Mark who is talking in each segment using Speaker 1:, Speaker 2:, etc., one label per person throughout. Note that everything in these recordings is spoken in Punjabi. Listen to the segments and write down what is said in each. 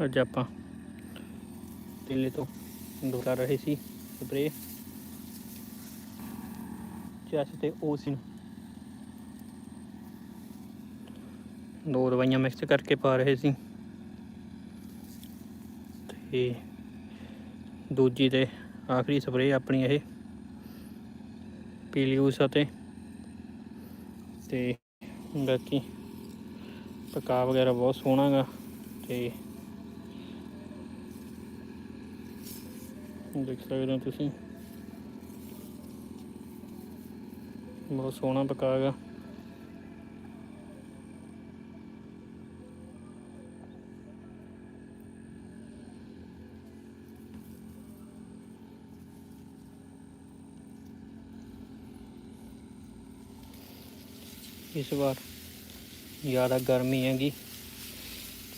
Speaker 1: ਅੱਜ ਆਪਾਂ ਤੇਲੇ ਤੋਂ ਦੁਰਾ ਰਹੇ ਸੀ ਸਪਰੇ ਚੈਸ ਤੇ ਓਸਿਨ। ਦੋ ਦਵਾਈਆਂ ਮਿਕਸ ਕਰਕੇ ਪਾ ਰਹੇ ਸੀ। ਤੇ ਦੂਜੀ ਤੇ ਆਖਰੀ ਸਪਰੇ ਆਪਣੀ ਇਹ ਪੀਲੀਊਸ ਅਤੇ ਤੇ ਬਾਕੀ ਪਕਾ ਵਗੈਰਾ ਬਹੁਤ ਸੋਹਣਾ ਗਾ ਤੇ ਦੇਖ ਸਕਦੇ ਹੋ ਤੁਸੀਂ। ਬਹੁਤ ਸੋਹਣਾ ਪਕਾ ਗਾ ਇਸ ਵਾਰ ਜ਼ਿਆਦਾ ਗਰਮੀ ਹੈਗੀ।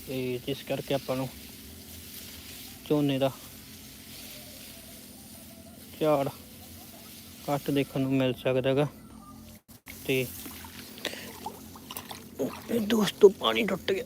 Speaker 1: ਤੇ ਜਿਸ ਕਰਕੇ ਆਪਾਂ ਨੂੰ ਝੋਨੇ ਦਾ ਝਾੜ ਘੱਟ ਦੇਖਣ ਨੂੰ ਮਿਲ ਸਕਦਾ ਹੈਗਾ ਤੇ ਇਹ ਦੋਸਤੋ ਪਾਣੀ ਟੁੱਟ ਗਿਆ।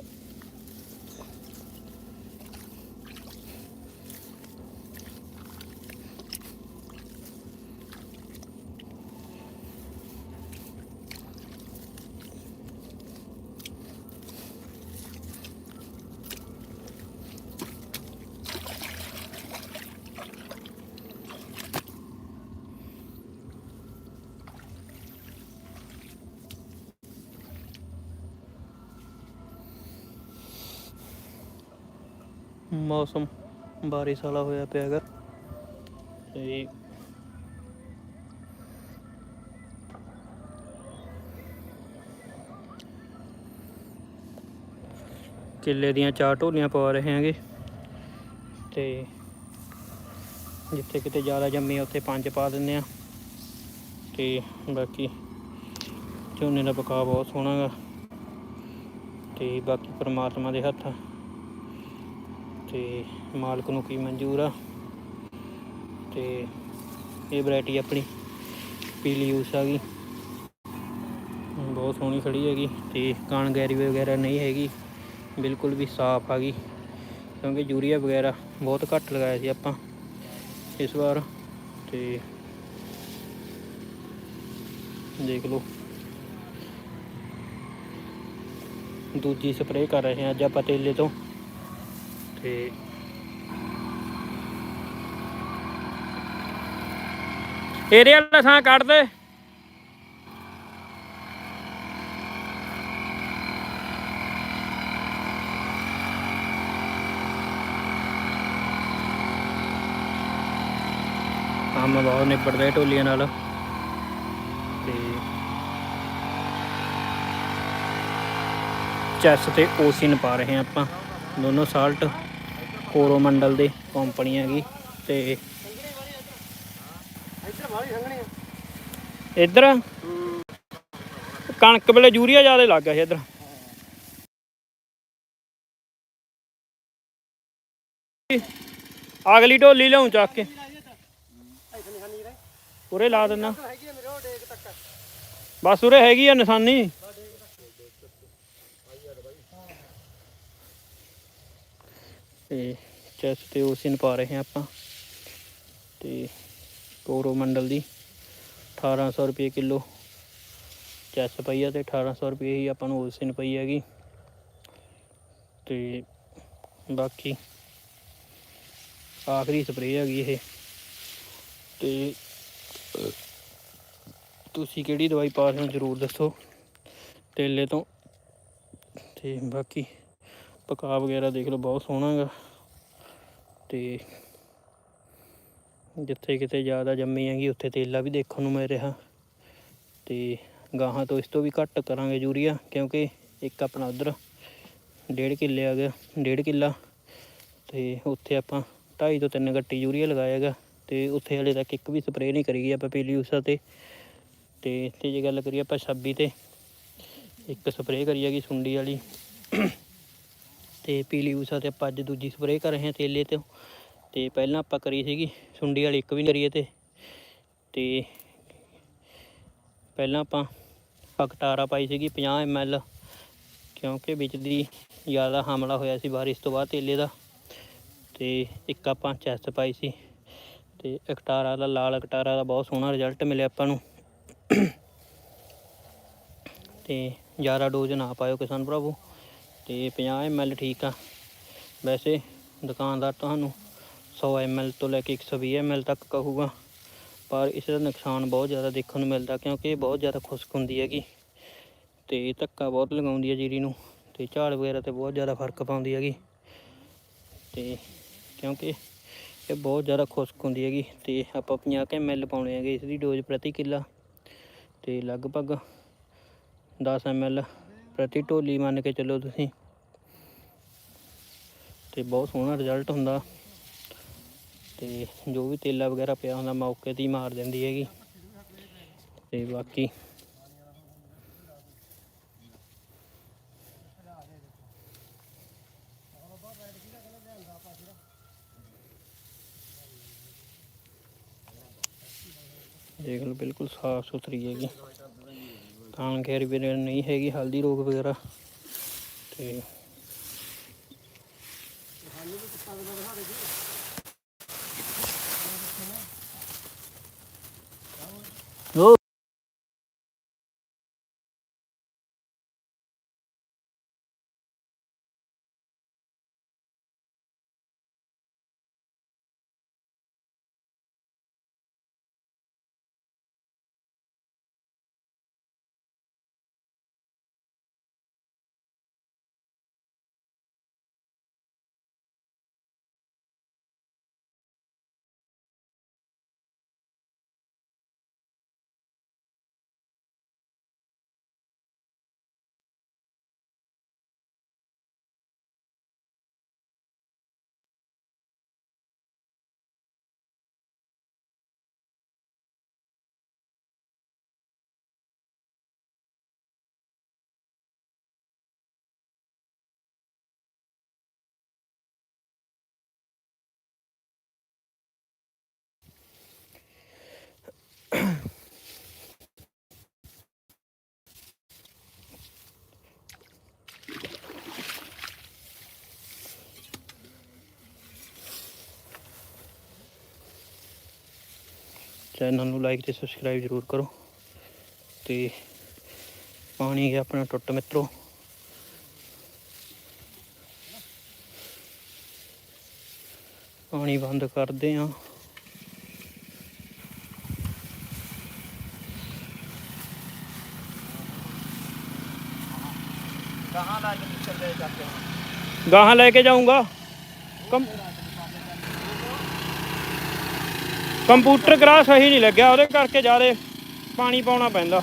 Speaker 1: ਮੌਸਮ ਬਾਰਿਸ਼ ਵਾਲਾ ਹੋਇਆ ਪਿਆ ਹੈਗਾ। ਤੇ ਕਿੱਲੇ ਦੀਆਂ ਚਾਰ ਢੋਲੀਆਂ ਪਵਾ ਰਹੇ ਹਾਂਗੇ। ਤੇ ਜਿੱਥੇ ਕਿਤੇ ਜ਼ਿਆਦਾ ਜੰਮੀ ਉੱਥੇ ਪੰਜ ਪਾ ਦਿੰਦੇ ਆ। ਤੇ ਬਾਕੀ ਝੋਨੇ ਦਾ ਪਕਾ ਬਹੁਤ ਸੋਹਣਾ ਗਾ। ਤੇ ਬਾਕੀ ਪਰਮਾਤਮਾ ਦੇ ਹੱਥ ਤੇ ਮਾਲਕ ਨੂੰ ਕੀ ਮਨਜ਼ੂਰ ਆ ਤੇ ਇਹ ਵੈਰਾਈਟੀ ਆਪਣੀ ਪੀਲੀ ਯੂਸ ਆ ਗਈ। ਬਹੁਤ ਸੋਹਣੀ ਖੜੀ ਹੈਗੀ ਤੇ ਕਾਣ ਗੈਰੀ ਵਗੈਰਾ ਨਹੀਂ ਹੈਗੀ, ਬਿਲਕੁਲ ਵੀ ਸਾਫ਼ ਆ ਗਈ ਕਿਉਂਕਿ ਯੂਰੀਆ ਵਗੈਰਾ ਬਹੁਤ ਘੱਟ ਲਗਾਇਆ ਸੀ ਆਪਾਂ ਇਸ ਵਾਰ ਤੇ ਦੇਖ ਲਓ। ਦੂਜੀ ਸਪਰੇਅ ਕਰ ਰਹੇ ਹਾਂ ਅੱਜ ਆਪਾਂ ਤੇਲੇ ਤੋਂ। ਤੇ ਇਹਦੇ ਵਾਲਾ ਥਾਂ ਕੱਢ ਦੇ। ਕੰਮ ਬਹੁਤ ਨਿਬੜਦਾ ਢੋਲੀਆਂ ਨਾਲ। ਤੇ ਚੈਸ ਤੇ ਓਸਿਨ ਪਾ ਰਹੇ ਹਾਂ ਆਪਾਂ। ਦੋਨੋਂ ਸਾਲਟ। ਕੋਰੋ ਮੰਡਲ ਦੇ ਕੰਪਨੀ ਹੈਗੀ ਤੇ
Speaker 2: ਇੱਧਰ
Speaker 1: ਕਣਕ ਵੇਲੇ ਯੂਰੀਆ ਜ਼ਿਆਦਾ ਲੱਗ ਗਿਆ ਸੀ ਇੱਧਰ। ਅਗਲੀ ਢੋਲੀ ਲਿਆਉਂ ਚੱਕ ਕੇ। ਉਰੇ ਲਾ ਦਿੰਨਾ ਬਸ ਉਰੇ ਹੈਗੀ ਆ ਨਿਸ਼ਾਨੀ। ਤੇ ਚੈਸ ਤੇ ਉਸਿਨ ਪਾ ਰਹੇ ਹਾਂ ਆਪਾਂ ਤੇ ਕੋਰੋ ਮੰਡਲ ਦੀ 1800 ਰੁਪਏ ਕਿਲੋ ਚੈਸ ਪਈ ਆ ਤੇ 1800 ਰੁਪਏ ਹੀ ਆਪਾਂ ਨੂੰ ਉਸਿਨ ਪਈ ਹੈਗੀ ਤੇ ਬਾਕੀ ਆਖਰੀ ਸਪਰੇਅ ਹੈਗੀ ਇਹ ਤੇ ਤੁਸੀਂ ਕਿਹੜੀ ਦਵਾਈ ਪਾ ਰਹੇ ਹੋ ਜਰੂਰ ਦੱਸੋ ਤੇਲੇ ਤੋਂ ਤੇ ਬਾਕੀ ਪਕਾ ਵਗੈਰਾ ਦੇਖ ਲਓ, ਬਹੁਤ ਸੋਹਣਾ ਗਾ ਤੇ ਜਿੱਥੇ ਕਿਤੇ ਜ਼ਿਆਦਾ ਜੰਮੀ ਹੈਗੀ, ਉੱਥੇ ਤੇਲਾ ਵੀ ਦੇਖਣ ਨੂੰ ਮਿਲ ਰਿਹਾ। ਤੇ ਗਾਹਾਂ ਤੋਂ ਇਸ ਤੋਂ ਵੀ ਘੱਟ ਕਰਾਂਗੇ ਯੂਰੀਆ, ਕਿਉਂਕਿ ਇੱਕ ਆਪਣਾ ਉਧਰ ਡੇਢ ਕਿੱਲੇ ਆ ਗਿਆ, ਡੇਢ ਕਿੱਲਾ। ਤੇ ਉੱਥੇ ਆਪਾਂ ਢਾਈ ਤੋਂ ਤਿੰਨ ਗੱਟੀ ਯੂਰੀਆ ਲਗਾਇਆ ਹੈਗਾ, ਤੇ ਉੱਥੇ ਹਲੇ ਤੱਕ ਇੱਕ ਵੀ ਸਪਰੇਅ ਨਹੀਂ ਕਰੀ ਗਈ ਆਪਾਂ ਪੀਲੀ ਉਸਾ ਤੇ। ਤੇ ਇੱਥੇ ਜੇ ਗੱਲ ਕਰੀਏ ਆਪਾਂ 26 ਤੇ, ਇੱਕ ਸਪਰੇਅ ਕਰੀ ਹੈਗੀ ਸੁੰਡੀ ਵਾਲੀ। ਤੇ ਪੀਲੀ ਉਸਾ ਤੇ ਆਪਾਂ ਅੱਜ ਦੂਜੀ ਸਪਰੇਅ ਕਰ ਰਹੇ ਹਾਂ ਤੇਲੇ ਤੋਂ। ਤੇ ਪਹਿਲਾਂ ਆਪਾਂ ਕਰੀ ਸੀਗੀ ਸੁੰਡੀ ਵਾਲੀ ਇੱਕ ਵੀ ਕਰੀਏ ਤੇ। ਤੇ ਪਹਿਲਾਂ ਆਪਾਂ ਅਕਟਾਰਾ ਪਾਈ ਸੀਗੀ 50 ml ਕਿਉਂਕਿ ਵਿੱਚ ਦੀ ਜ਼ਿਆਦਾ ਹਮਲਾ ਹੋਇਆ ਸੀ ਬਾਰਿਸ਼ ਤੋਂ ਬਾਅਦ ਤੇਲੇ ਦਾ। ਤੇ ਇੱਕ ਆਪਾਂ ਚੈਸ ਪਾਈ ਸੀ। ਤੇ ਅਕਟਾਰਾ ਦਾ, ਲਾਲ ਇਕਟਾਰਾ ਦਾ ਬਹੁਤ ਸੋਹਣਾ ਰਿਜ਼ਲਟ ਮਿਲਿਆ ਆਪਾਂ ਨੂੰ। ਤੇ ਜ਼ਿਆਦਾ ਡੋਜ਼ ਨਾ ਪਾਇਓ ਕਿਸਾਨ ਭਰਾਵੋ। ਤੇ 50 ml ਠੀਕ ਆ। ਵੈਸੇ ਦੁਕਾਨਦਾਰ ਤੁਹਾਨੂੰ 100 ml ਤੋਂ ਲੈ ਕੇ 120 ml ਤੱਕ ਕਹੂਗਾ। ਪਰ ਇਸ ਦਾ ਨੁਕਸਾਨ ਬਹੁਤ ਜ਼ਿਆਦਾ ਦੇਖਣ ਨੂੰ ਮਿਲਦਾ ਕਿਉਂਕਿ ਇਹ ਬਹੁਤ ਜ਼ਿਆਦਾ ਖੁਸ਼ਕ ਹੁੰਦੀ ਹੈਗੀ। ਤੇ ਧੱਕਾ ਬਹੁਤ ਲਗਾਉਂਦੀ ਹੈ ਜੀਰੀ ਨੂੰ ਤੇ ਝਾੜ ਵਗੈਰਾ ਤੇ ਬਹੁਤ ਜ਼ਿਆਦਾ ਫ਼ਰਕ ਪਾਉਂਦੀ ਹੈਗੀ। ਤੇ ਕਿਉਂਕਿ ਇਹ ਬਹੁਤ ਜ਼ਿਆਦਾ ਖੁਸ਼ਕ ਹੁੰਦੀ ਹੈਗੀ ਤੇ ਆਪਾਂ 50 ml ਪਾਉਣੇ ਹੈਗੇ ਇਸ ਦੀ ਡੋਜ਼ ਪ੍ਰਤੀ ਕਿੱਲਾ। ਤੇ ਲਗਭਗ 10 ml ਪ੍ਰਤੀ ਢੋਲੀ ਮੰਨ ਕੇ ਚੱਲੋ ਤੁਸੀਂ। ਤੇ ਬਹੁਤ ਸੋਹਣਾ ਰਿਜ਼ਲਟ ਹੁੰਦਾ। ਤੇ ਜੋ ਵੀ ਤੇਲਾ ਵਗੈਰਾ ਪਿਆ ਹੁੰਦਾ, ਮੌਕੇ ਤੇ ਹੀ ਮਾਰ ਦਿੰਦੀ ਹੈਗੀ। ਤੇ ਬਾਕੀ ਦੇਖ ਲਓ, ਬਿਲਕੁਲ ਸਾਫ਼ ਸੁਥਰੀ ਹੈਗੀ। ਤਾਂ ਖੈਰ ਵੀ ਨਹੀਂ ਹੈਗੀ ਹਲਦੀ ਰੋਗ ਵਗੈਰਾ ਤੇ ਉਹ ਚੈਨਲ ਨੂੰ ਲਾਈਕ ਤੇ ਸਬਸਕ੍ਰਾਈਬ ਜ਼ਰੂਰ ਕਰੋ ਤੇ ਪਾਣੀ ਗਿਆ ਆਪਣਾ ਟੁੱਟ ਮਿੱਤਰੋ। ਪਾਣੀ ਬੰਦ ਕਰਦੇ ਆ ਗਾਹਾਂ ਲੈ ਕੇ ਜਾਊਂਗਾ। ਕੰਪਿਊਟਰ ਗਰਾ ਸਹੀ ਨਹੀਂ ਲੱਗਿਆ ਉਹਦੇ ਕਰਕੇ ਜ਼ਿਆਦਾ ਪਾਣੀ ਪਾਉਣਾ ਪੈਂਦਾ।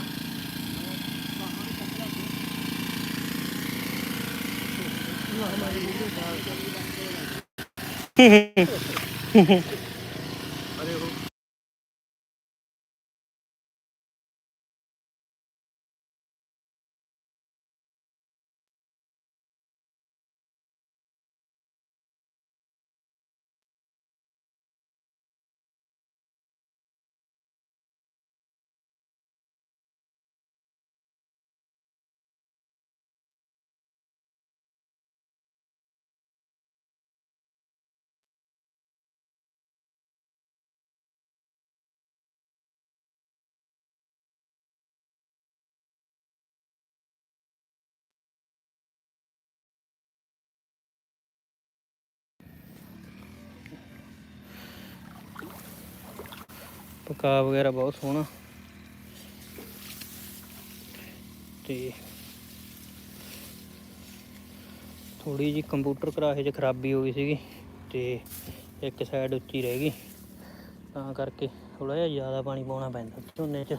Speaker 1: ਪਕਾ ਵਗੈਰਾ ਬਹੁਤ ਸੋਹਣਾ। ਤੇ ਥੋੜੀ ਜੀ ਕੰਪਿਊਟਰ ਕਰਾਹੇ 'ਚ ਖਰਾਬੀ ਹੋ ਗਈ ਸੀਗੀ ਤੇ ਇੱਕ ਸਾਈਡ ਉੱਚੀ ਰਹਿ ਗਈ। ਤਾਂ ਕਰਕੇ ਥੋੜਾ ਜਿਹਾ ਜ਼ਿਆਦਾ ਪਾਣੀ ਪਾਉਣਾ ਪੈਂਦਾ ਝੋਨੇ 'ਚ।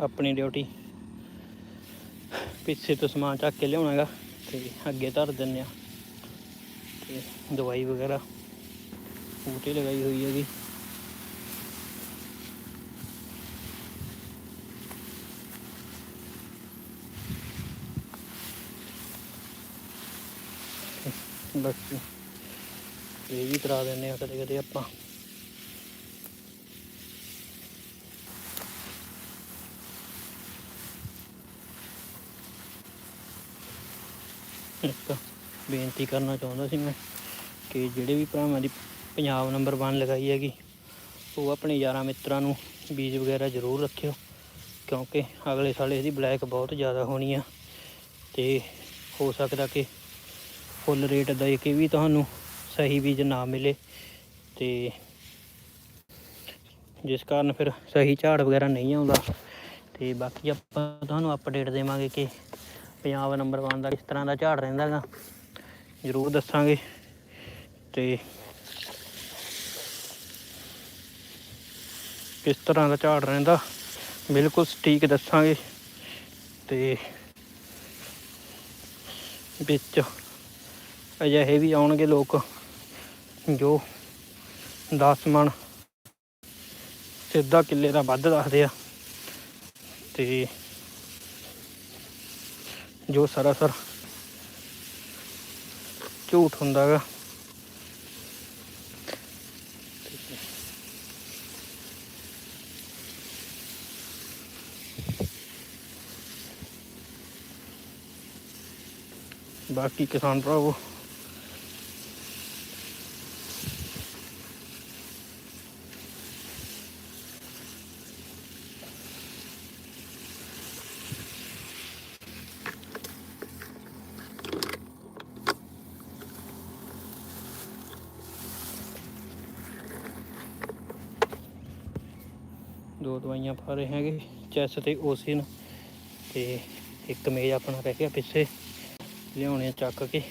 Speaker 1: ਆਪਣੀ ਡਿਊਟੀ ਪਿੱਛੇ ਤੋਂ ਸਮਾਨ ਚੱਕ ਕੇ ਲਿਆਉਣਾਗਾ ਤੇ ਅੱਗੇ ਧਰ ਦਿੰਨੇ ਆ ਤੇ ਦਵਾਈ ਵਗੈਰਾ ਬੂਟੇ ਲਗਾਈ ਹੋਈ ਹੈਗੀ। ਬਾਕੀ ਇਹ ਵੀ ਕਰਾ ਦਿੰਨੇ ਆ ਕਦੇ ਕਦੇ ਆਪਾਂ। ਇੱਕ ਬੇਨਤੀ ਕਰਨਾ ਚਾਹੁੰਦਾ ਸੀ ਮੈਂ ਕਿ ਜਿਹੜੇ ਵੀ ਭਰਾਵਾਂ ਦੀ ਪੰਜਾਬ ਨੰਬਰ 1 ਲਗਾਈ ਹੈਗੀ, ਉਹ ਆਪਣੇ ਯਾਰਾਂ ਮਿੱਤਰਾਂ ਨੂੰ ਬੀਜ ਵਗੈਰਾ ਜ਼ਰੂਰ ਰੱਖਿਓ, ਕਿਉਂਕਿ ਅਗਲੇ ਸਾਲ ਇਹਦੀ ਬਲੈਕ ਬਹੁਤ ਜ਼ਿਆਦਾ ਹੋਣੀ ਆ ਤੇ ਹੋ ਸਕਦਾ ਕਿ ਫੁੱਲ ਰੇਟ ਦੇ ਕੇ ਵੀ ਤੁਹਾਨੂੰ ਸਹੀ ਬੀਜ ਨਾ ਮਿਲੇ ਤੇ ਜਿਸ ਕਾਰਨ ਫਿਰ ਸਹੀ ਝਾੜ ਵਗੈਰਾ ਨਹੀਂ ਆਉਂਦਾ ਤੇ ਬਾਕੀ ਆਪਾਂ ਤੁਹਾਨੂੰ ਅਪਡੇਟ ਦੇਵਾਂਗੇ ਕਿ ਪੰਜਾਬ ਨੰਬਰ 1 ਦਾ ਕਿਸ ਤਰ੍ਹਾਂ ਦਾ ਝਾੜ ਰਹਿੰਦਾ ਗਾ ਜ਼ਰੂਰ ਦੱਸਾਂਗੇ। ਤੇ ਕਿਸ ਤਰ੍ਹਾਂ ਦਾ ਝਾੜ ਰਹਿੰਦਾ, ਬਿਲਕੁਲ ਸਟੀਕ ਦੱਸਾਂਗੇ। ਤੇ ਵਿੱਚ ਅਜਿਹੇ ਵੀ ਆਉਣਗੇ ਲੋਕ, ਜੋ 10 ਮਣ ਸਿੱਧਾ ਕਿੱਲੇ ਦਾ ਵੱਧ ਦੱਸਦੇ ਆ। ਤੇ ਜੋ ਸਰਾਸਰ ਝੂਠ ਹੁੰਦਾ ਗਾ ਬਾਕੀ ਕਿਸਾਨ ਭਰਾਵੋ ਦੋ ਦਵਾਈਆਂ ਪਾ ਰਹੇ ਹੈਗੇ, ਚੈਸ ਤੇ ਓਸਿਨ ਤੇ ਇੱਕ ਮੇਜ ਆਪਣਾ ਰਹਿ ਗਿਆ ਪਿੱਛੇ, ਲਿਆਉਣੇ ਚੱਕ ਕੇ।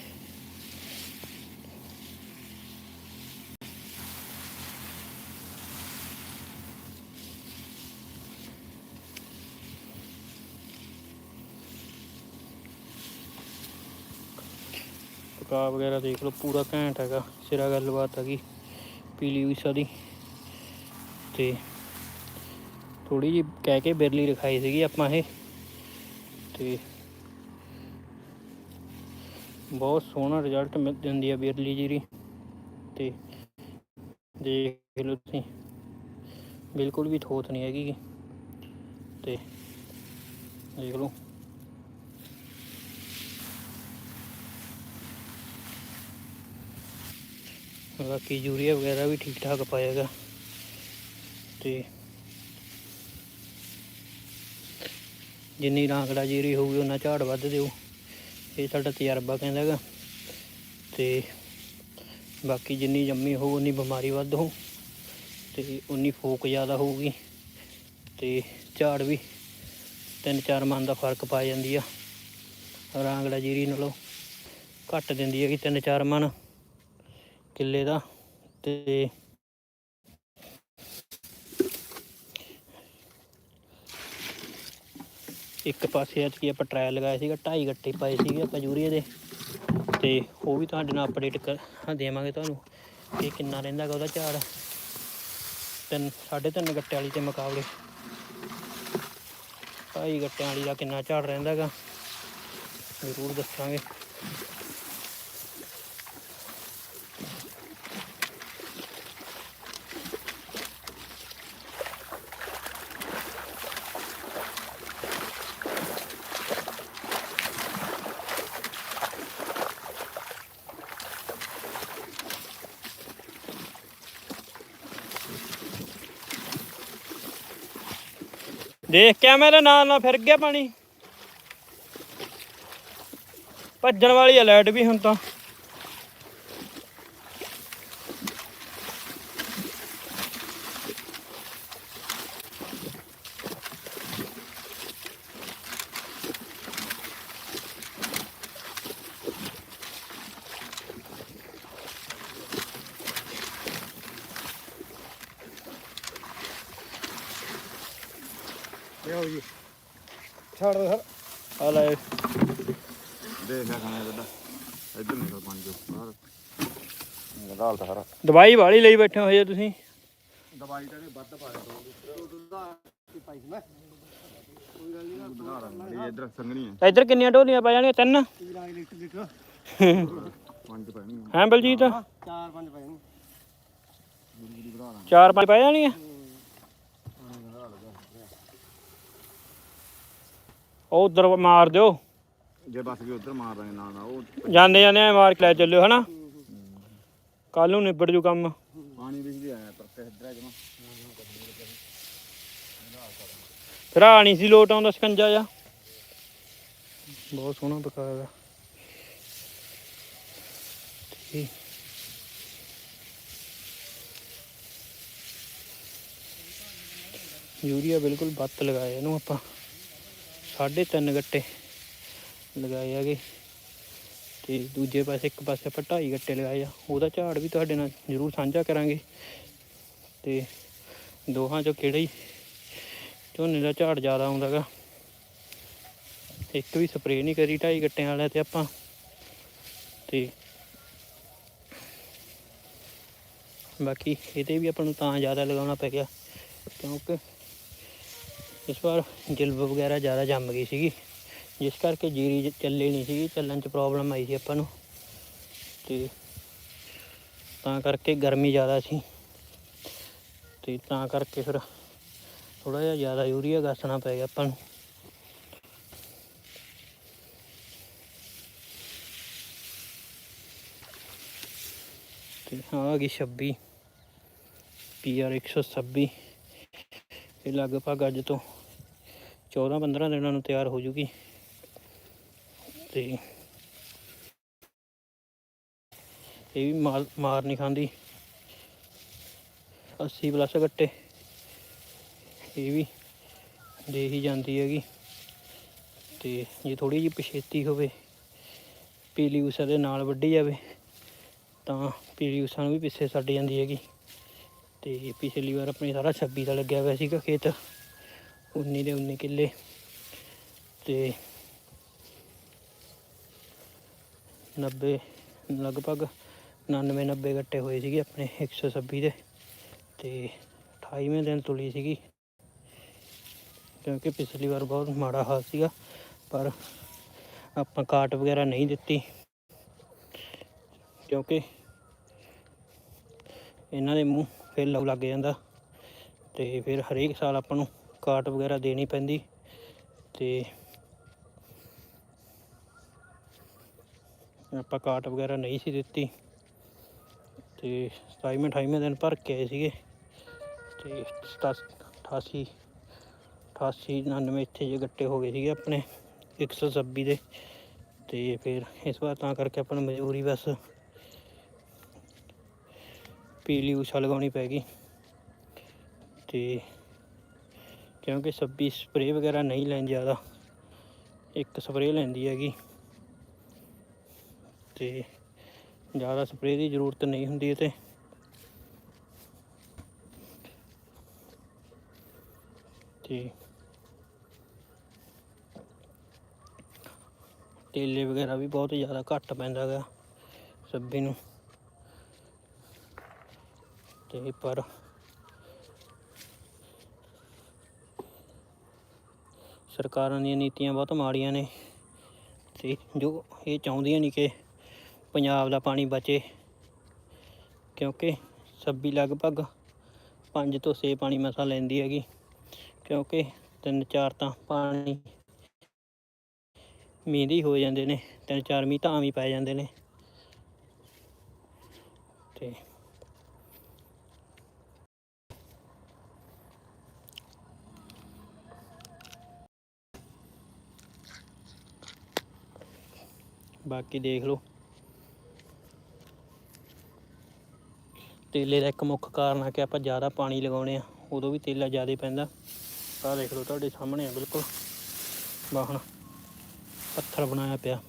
Speaker 1: ਪਕਾ ਵਗੈਰਾ ਦੇਖ ਲਓ, ਪੂਰਾ ਘੈਂਟ ਹੈਗਾ, ਸਿਰਾ ਗੱਲਬਾਤ ਹੈਗੀ, ਪੀਲੀ ਵੀ ਸਾਦੀ ਤੇ ਥੋੜੀ ਜਿਹੀ ਕਹਿ ਕੇ ਬਿਰਲੀ ਰਖਾਈ ਸੀਗੀ ਆਪਾਂ ਇਹ। ਤੇ ਬਹੁਤ ਸੋਹਣਾ ਰਿਜ਼ਲਟ ਮਿਲ ਦਿੰਦੀ ਆ ਬਿਰਲੀ ਜੀਰੀ ਤੇ ਦੇਖ ਲਓ ਤੁਸੀਂ, ਬਿਲਕੁਲ ਵੀ ਥੋਤ ਨਹੀਂ ਹੈਗੀ ਗੀ। ਤੇ ਦੇਖ ਲਓ। ਬਾਕੀ ਯੂਰੀਆ ਵਗੈਰਾ ਵੀ ਠੀਕ ਠਾਕ ਪਾਏਗਾ ਤੇ ਜਿੰਨੀ ਰਾਂਗੜਾ ਜੀਰੀ ਹੋਊਗੀ ਉਹਨਾਂ ਝਾੜ ਵੱਧ ਦਿਓ। ਇਹ ਸਾਡਾ ਤਜਰਬਾ ਕਹਿੰਦਾ ਹੈਗਾ। ਤੇ ਬਾਕੀ ਜਿੰਨੀ ਜੰਮੀ ਹੋਊ ਉਨੀ ਬਿਮਾਰੀ ਵੱਧ ਹੋਊ। ਤੇ ਉਨੀ ਫੋਕ ਜ਼ਿਆਦਾ ਹੋਊਗੀ। ਤੇ ਝਾੜ ਵੀ ਤਿੰਨ ਚਾਰ ਮਨ ਦਾ ਫ਼ਰਕ ਪਾ ਜਾਂਦੀ ਆ। ਰਾਂਗੜਾ ਜੀਰੀ ਨਾਲੋਂ ਘੱਟ ਦਿੰਦੀ ਹੈਗੀ ਤਿੰਨ ਚਾਰ ਮਨ ਕਿੱਲੇ ਦਾ। ਤੇ ਇੱਕ ਪਾਸੇ ਅੱਜ ਕੀ ਆਪਾਂ ਟਰਾਇਲ ਲਗਾਇਆ ਸੀਗਾ, ਢਾਈ ਗੱਟੇ ਪਾਏ ਸੀਗੇ ਆਪਾਂ ਯੂਰੀਆ ਦੇ। ਤੇ ਉਹ ਵੀ ਤੁਹਾਡੇ ਨਾਲ ਅਪਡੇਟ ਕਰ ਦੇਵਾਂਗੇ ਤੁਹਾਨੂੰ। ਕਿ ਕਿੰਨਾ ਰਹਿੰਦਾ ਗਾ ਉਹਦਾ ਝਾੜ? ਤਿੰਨ, ਸਾਢੇ ਤਿੰਨ ਗੱਟੇ ਵਾਲੀ ਦੇ ਮੁਕਾਬਲੇ। ਢਾਈ ਗੱਟਿਆਂ ਵਾਲੀ ਦਾ ਕਿੰਨਾ ਝਾੜ ਰਹਿੰਦਾ ਗਾ ਜ਼ਰੂਰ ਦੱਸਾਂਗੇ। ਦੇਖ ਕੇ ਮੇਰੇ ਨਾਲ ਨਾਲ ਫਿਰ ਗਿਆ ਪਾਣੀ। ਭੱਜਣ ਵਾਲੀ ਆ ਲਾਈਟ ਵੀ ਹੁਣ ਤਾਂ।
Speaker 3: ਛੱਡ ਦੋ ਸਰ।
Speaker 1: ਆ ਲੈ।
Speaker 2: ਦੇਖ ਲੈ ਖਾਣੇ ਦਾ। ਇੱਧਰ ਨਿਕਲ ਪਾਣੀ ਜੋ ਬਾਹਰ। ਗਦਾਲ ਤਾਂ ਹਰਾ
Speaker 1: ਦਵਾਈ ਵਾਲੀ ਲਈ ਬੈਠੇ ਹੋਏ ਤੁਸੀਂ।
Speaker 2: ਦਵਾਈ ਤਾਂ ਇਹ ਵੱਧ ਪਾ ਦੇ
Speaker 3: ਪਾਈ ਸੀ ਮੈਂ
Speaker 2: ਬਣਾ ਰਾਂ ਇੱਧਰ ਸੰਗਣੀ ਹੈ
Speaker 1: ਇੱਧਰ ਕਿੰਨੀਆਂ ਢੋਲੀਆਂ ਪੈ ਜਾਣੀਆਂ? ਤਿੰਨ।
Speaker 3: ਤੀਰਾ ਲੀਟਰ ਲੀਟਰ
Speaker 2: ਪੰਜ ਪੈਣੀ
Speaker 1: ਹੈਂ ਬਲਜੀਤ?
Speaker 3: ਚਾਰ ਪੰਜ
Speaker 1: ਚਾਰ ਪੰਜ ਪੈ ਜਾਣੀਆਂ? ਉਹ ਉਧਰ ਮਾਰ ਦਿਓ।
Speaker 2: ਜੇ ਬਸ ਵੀ ਉਧਰ ਮਾਰ ਦਾਂਗੇ ਨਾਲ ਨਾਲ ਉਹ
Speaker 1: ਜਾਂਦੇ ਜਾਂਦੇ ਐਂ ਮਾਰ ਕੇ ਲੈ ਚੱਲਿਓ ਹਨਾ? ਕੱਲ ਨੂੰ ਨਿਬੜ ਜੂ ਕੰਮ।
Speaker 2: ਪਾਣੀ ਵੀ ਵੀ ਆਇਆ ਪਰ ਤੇ ਇੱਧਰ ਜਮਾ
Speaker 1: ਫਿਰ ਆ ਨਹੀਂ ਸੀ ਲੋਟ ਆਉਂਦਾ ਸਕੰਜਾ ਜਾ ਬਹੁਤ ਸੋਹਣਾ ਪਕਾਇਆ ਠੀਕ। ਯੂਰੀਆ ਬਿਲਕੁਲ ਬੱਤ ਲਗਾਇਆ ਇਹਨੂੰ ਆਪਾਂ। ਸਾਢੇ ਤਿੰਨ ਗੱਟੇ ਲਗਾਏ ਹੈਗੇ। ਤੇ ਦੂਜੇ ਪਾਸੇ, ਇੱਕ ਪਾਸੇ ਆਪਾਂ ਢਾਈ ਗੱਟੇ ਲਗਾਏ ਆ। ਉਹਦਾ ਝਾੜ ਵੀ ਤੁਹਾਡੇ ਨਾਲ ਜ਼ਰੂਰ ਸਾਂਝਾ ਕਰਾਂਗੇ। ਤੇ ਦੋਹਾਂ ਚੋਂ ਕਿਹੜਾ ਹੀ ਝੋਨੇ ਦਾ ਝਾੜ ਜ਼ਿਆਦਾ ਆਉਂਦਾਗਾ ਇੱਕ ਵੀ ਸਪਰੇਅ ਨਹੀਂ ਕਰੀ ਢਾਈ ਗੱਟਿਆਂ ਵਾਲਿਆਂ ਤੇ ਆਪਾਂ। ਤੇ ਬਾਕੀ ਇਹਦੇ ਵੀ ਆਪਾਂ ਨੂੰ ਤਾਂ ਜ਼ਿਆਦਾ ਲਗਾਉਣਾ ਪੈ ਗਿਆ। ਕਿਉਂਕਿ ਇਸ ਵਾਰ ਗਿਲਬ ਵਗੈਰਾ ਜ਼ਿਆਦਾ ਜੰਮ ਗਈ ਸੀਗੀ, ਜਿਸ ਕਰਕੇ ਜੀਰੀ ਚੱਲੀ ਨਹੀਂ ਸੀਗੀ, ਚੱਲਣ 'ਚ ਪ੍ਰੋਬਲਮ ਆਈ ਸੀ ਆਪਾਂ ਨੂੰ। ਤੇ ਤਾਂ ਕਰਕੇ ਗਰਮੀ ਜ਼ਿਆਦਾ ਸੀ। ਤੇ ਤਾਂ ਕਰਕੇ ਫਿਰ ਥੋੜਾ ਜਿਹਾ ਜ਼ਿਆਦਾ ਯੂਰੀਆ ਗਾਸਣਾ ਪੈ ਗਿਆ ਆਪਾਂ ਨੂੰ। ਤੇ ਆ ਗਈ 26 ਪੀਆਰ 126 ਇਹ ਲਗਭਗ ਅੱਜ ਤੋਂ 14 15 ਦਿਨਾਂ ਨੂੰ ਤਿਆਰ ਹੋ ਜੂਗੀ। ਤੇ ਇਹ ਵੀ ਮਾਰ ਮਾਰ ਨਹੀਂ ਖਾਂਦੀ। 80 ਪਲੱਸ ਗੱਟੇ ਇਹ ਵੀ ਦੇ ਹੀ ਜਾਂਦੀ ਹੈਗੀ। ਤੇ ਜੇ ਥੋੜੀ ਜਿਹੀ ਪਛੇਤੀ ਹੋਵੇ, ਪੀਲੀ ਉਸਾ ਦੇ ਨਾਲ ਵੱਢੀ ਜਾਵੇ, ਤਾਂ ਪੀਲੀ ਉਸਾ ਨੂੰ ਵੀ ਪਿੱਛੇ ਛੱਡ ਜਾਂਦੀ ਹੈਗੀ। ਤੇ ਪਿਛਲੀ ਵਾਰ ਆਪਣੀ ਸਾਰਾ 26 ਦਾ ਲੱਗਿਆ ਹੋਇਆ ਸੀਗਾ ਖੇਤ। 19 ਦੇ 19 ਕਿੱਲੇ ਤੇ 90 ਲਗਭਗ 99 90 ਗੱਟੇ ਹੋਏ ਸੀਗੇ ਆਪਣੇ 126 ਦੇ ਤੇ 28ਵੇਂ ਦਿਨ ਤੁਲੀ ਸੀਗੀ ਕਿਉਂਕਿ ਪਿਛਲੀ ਵਾਰ ਬਹੁਤ ਮਾੜਾ ਹਾਲ ਸੀਗਾ, ਪਰ ਆਪਾਂ ਕਾਟ ਵਗੈਰਾ ਨਹੀਂ ਦਿੱਤੀ ਕਿਉਂਕਿ ਇਹਨਾਂ ਦੇ ਮੂੰਹ ਫਿਰ ਲੱਗ ਜਾਂਦਾ ਤੇ ਫਿਰ ਹਰੇਕ ਸਾਲ ਆਪਾਂ ਨੂੰ ਕਾਟ ਵਗੈਰਾ ਦੇਣੀ ਪੈਂਦੀ ਤੇ ਆਪਾਂ ਕਾਟ ਵਗੈਰਾ ਨਹੀਂ ਸੀ ਦਿੱਤੀ ਤੇ 27ਵੇਂ 28ਵੇਂ ਦਿਨ ਭਰ ਕੇ ਆਏ ਸੀਗੇ ਤੇ 88 88 99 ਇੱਥੇ ਜੇ ਗੱਟੇ ਹੋ ਗਏ ਸੀਗੇ ਆਪਣੇ 126 ਦੇ ਤੇ ਫਿਰ ਇਸ ਵਾਰ ਤਾਂ ਕਰਕੇ ਆਪਾਂ ਨੂੰ ਮਜ਼ਬੂਰੀ ਬਸ ਪੀਲੀ ਉਸ਼ਾ ਲਗਾਉਣੀ ਪੈ ਗਈ ਤੇ ਕਿਉਂਕਿ 26 ਸਪਰੇਅ ਵਗੈਰਾ ਨਹੀਂ ਲੈਂਦੀ ਜ਼ਿਆਦਾ। ਇੱਕ ਸਪਰੇਅ ਲੈਂਦੀ ਹੈਗੀ। ਤੇ ਜ਼ਿਆਦਾ ਸਪਰੇਅ ਦੀ ਜ਼ਰੂਰਤ ਨਹੀਂ ਹੁੰਦੀ ਇਹ ਤੇ। ਤੇ ਤੇਲੇ ਵਗੈਰਾ ਵੀ ਬਹੁਤ ਜ਼ਿਆਦਾ ਘੱਟ ਪੈਂਦਾ ਗਾ ਸੱਬੀ ਨੂੰ। ਤੇ ਪਰ ਸਰਕਾਰਾਂ ਦੀਆਂ ਨੀਤੀਆਂ ਬਹੁਤ ਮਾੜੀਆਂ ਨੇ ਤੇ ਜੋ ਇਹ ਚਾਹੁੰਦੀਆਂ ਨਹੀਂ ਕਿ ਪੰਜਾਬ ਦਾ ਪਾਣੀ ਬਚੇ, ਕਿਉਂਕਿ ਸੱਬੀ ਲਗਭਗ 5 ਤੋਂ 6 ਪਾਣੀ ਮਸਾ ਲੈਂਦੀ ਹੈਗੀ, ਕਿਉਂਕਿ ਤਿੰਨ ਚਾਰ ਤਾਂ ਪਾਣੀ ਮੀਂਹ ਦੇ ਹੋ ਜਾਂਦੇ ਨੇ, ਤਿੰਨ ਚਾਰ ਮੀਂਹ ਤਾਂ ਵੀ ਪੈ ਜਾਂਦੇ ਨੇ। ਤੇ ਬਾਕੀ ਦੇਖ ਲਓ। ਤੇਲੇ ਦਾ ਇੱਕ ਮੁੱਖ ਕਾਰਨ ਆ ਕਿ ਆਪਾਂ ਜ਼ਿਆਦਾ ਪਾਣੀ ਲਗਾਉਣੇ ਆ, ਉਦੋਂ ਵੀ ਤੇਲਾ ਜ਼ਿਆਦਾ ਪੈਂਦਾ। ਆਹ ਦੇਖ ਲਓ ਤੁਹਾਡੇ ਸਾਹਮਣੇ ਆ ਬਿਲਕੁਲ। ਵਾਹਣ ਪੱਥਰ ਬਣਾਇਆ ਪਿਆ।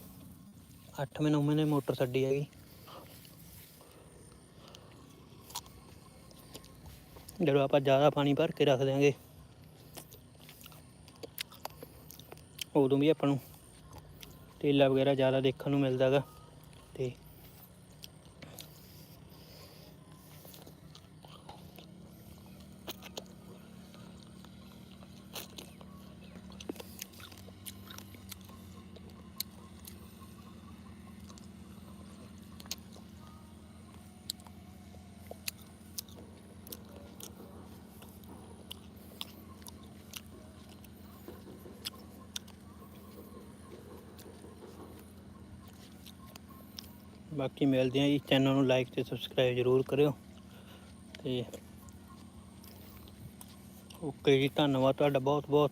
Speaker 1: 8ਵੇਂ 9ਵੇਂ ਨੇ ਮੋਟਰ ਛੱਡੀ ਹੈਗੀ। ਜਦੋਂ ਆਪਾਂ ਜ਼ਿਆਦਾ ਪਾਣੀ ਭਰ ਕੇ ਰੱਖ ਦਿਆਂਗੇ, ਉਦੋਂ ਵੀ ਆਪਾਂ ਨੂੰ ਤੇਲਾ ਵਗੈਰਾ ਜ਼ਿਆਦਾ ਦੇਖਣ ਨੂੰ ਮਿਲਦਾ ਗਾ ਤੇ ਬਾਕੀ ਮਿਲਦੇ ਹਾਂ ਜੀ। ਚੈਨਲ ਨੂੰ ਲਾਈਕ ਤੇ ਸਬਸਕ੍ਰਾਈਬ ਜ਼ਰੂਰ ਕਰਿਓ। ਤੇ ਓਕੇ ਜੀ, ਧੰਨਵਾਦ ਤੁਹਾਡਾ ਬਹੁਤ ਬਹੁਤ